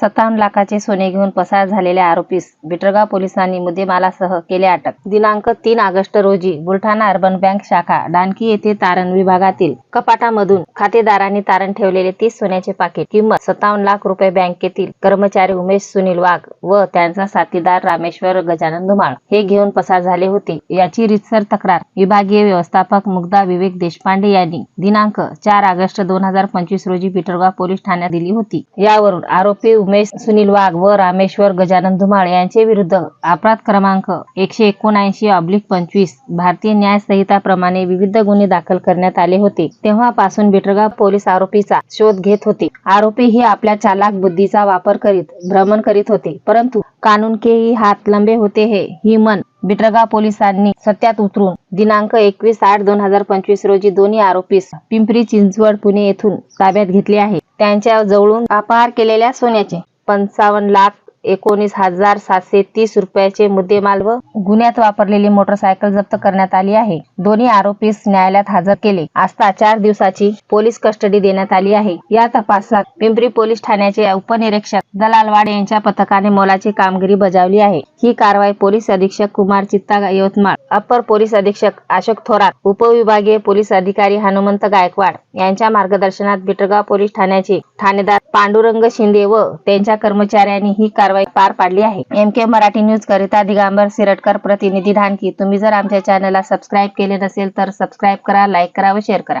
सत्तावन्न लाखाचे सोने घेऊन पसार झालेल्या आरोपीस बिटरगाव पोलिसांनी मुद्देमालासह केले अटक. दिनांक तीन ऑगस्ट रोजी बुलढाणा अर्बन बँक शाखा डानकी येथे तारण विभागातील कपाटामधून खातेदारांनी तारण ठेवलेले तीस सोन्याचे पाकिट किंमत सत्तावन्न लाख रुपये बँकेतील कर्मचारी उमेश सुनील वाघ व त्यांचा साथीदार रामेश्वर गजानन धुमाळ हे घेऊन पसार झाले होते. याची रितसर तक्रार विभागीय व्यवस्थापक मुग्धा विवेक देशपांडे यांनी दिनांक चार ऑगस्ट दोन हजार पंचवीस रोजी बिटरगाव पोलीस ठाण्यात दिली होती. यावरून आरोपी उमेश सुनील वाघ व रामेश्वर गजानन धुमाळ यांचे विरुद्ध अपराध क्रमांक एकशे एकोणऐंशी ऑब्लिक पंचवीस भारतीय न्याय संहिताप्रमाणे विविध गुन्हे दाखल करण्यात आले होते. तेव्हापासून बिटरगाव पोलीस आरोपीचा शोध घेत होते. आरोपी ही आपल्या चालाक बुद्धीचा वापर करीत भ्रमण करीत होते. परंतु कानून के ही हात लंबे होते हे ही मन बिटरगाव पोलिसांनी सत्यात उतरून दिनांक एकवीस आठ दोन हजार पंचवीस रोजी दोन्ही आरोपीस पिंपरी चिंचवड पुणे येथून ताब्यात घेतले आहे त्यांच्या जवळून अपहार केलेल्या सोन्याचे पंचावन्न लाख एकोणीस हजार सातशे तीस रुपयाचे मुद्देमाल व गुन्ह्यात वापरलेली मोटरसायकल जप्त करण्यात आली आहे. दोन्ही आरोपीस न्यायालयात हजर केले. असता चार दिवसाची पोलीस कस्टडी देण्यात आली आहे. या तपासात पिंपरी पोलीस ठाण्याचे उपनिरीक्षक दलालवाड यांच्या पथकाने मोलाची कामगिरी बजावली आहे. ही कारवाई पोलीस अधीक्षक कुमार चित्ता यवतमाळ अप्पर पोलीस अधीक्षक अशोक थोरात उपविभागीय पोलीस अधिकारी हनुमंत गायकवाड यांच्या मार्गदर्शनात बिटरगाव पोलीस ठाण्याचे ठाणेदार पांडुरंग शिंदे व त्यांच्या कर्मचाऱ्यांनी ही कारवाई पार पाडली आहे. एम के मराठी न्यूज करिता दिगांबर सिरटकर प्रतिनिधी ढानकी तुम्ही जर आमच्या चॅनलला सबस्क्राईब केले नसेल तर सबस्क्राईब करा लाईक करा व शेअर करा.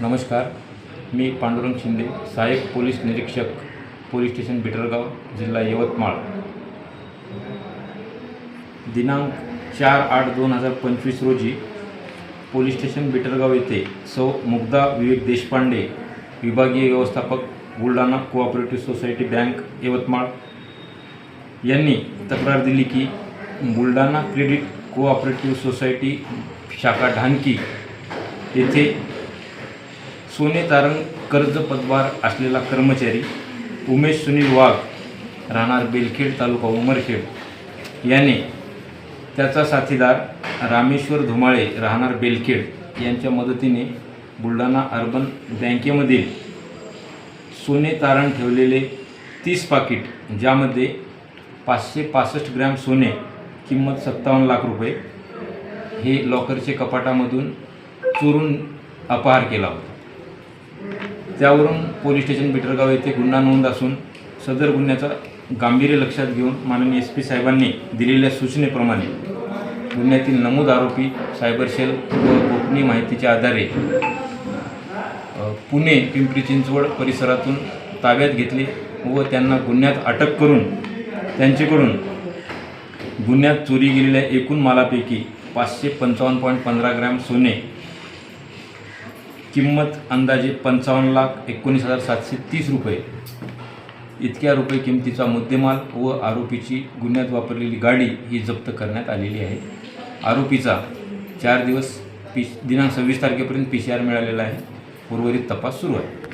नमस्कार. मी पांडुरंग शिंदे सहाय्यक पोलीस निरीक्षक पोलीस स्टेशन बिटरगाव जिल्हा यवतमाळ. दिनांक चार आठ दोन हजार पंचवीस रोजी पोलीस स्टेशन बिटरगाव येथे सौ मुग्धा विवेक देशपांडे विभागीय व्यवस्थापक Buldhana cooperative society bank Yavatmal यांनी तक्रार दिली की बुलढाणा क्रेडिट कोऑपरेटिव्ह सोसायटी शाखा ढानकी येथे सोने तारण कर्ज पदभार असलेला कर्मचारी उमेश सुनील वाघ राहणार बेलखेड तालुका उमरखेड याने त्याचा साथीदार रामेश्वर धुमाळे राहणार बेलखेड यांच्या मदतीने बुलढाणा अर्बन बँकेमधील सोने तारण ठेवलेले तीस पाकिट ज्यामध्ये पाचशे पासष्ट ग्रॅम सोने किंमत सत्तावन्न लाख रुपये. हे लॉकरचे कपाटामधून चोरून अपहार केला होता. त्यावरून पोलीस स्टेशन बिटरगाव येथे गुन्हा नोंद असून सदर गुन्ह्याचा गांभीर्य लक्षात घेऊन माननीय एस पी साहेबांनी दिलेल्या सूचनेप्रमाणे गुन्ह्यातील नमूद आरोपी सायबर सेल व गोपनीय माहितीच्या आधारे पुणे पिंपरी चिंचवड परिसरातून ताब्यात घेतले व त्यांना गुन्ह्यात अटक करून त्यांच्याकडून. गुन्ह्यात चोरी गेलेल्या एकूण मालापैकी पाचशे पंचावन्न पॉईंट पंधरा ग्रॅम सोने किंमत अंदाजे पंचावन्न लाख एकोणीस हजार सातशे तीस रुपये. इतक्या रुपये किमतीचा मुद्देमाल व आरोपीची गुन्ह्यात वापरलेली गाडी ही जप्त करण्यात आलेली आहे. आरोपीचा चार दिवस पी दिनांक सव्वीस तारखेपर्यंत पी सी आर मिळालेला आहे. उर्वरित तपास सुरू आहे.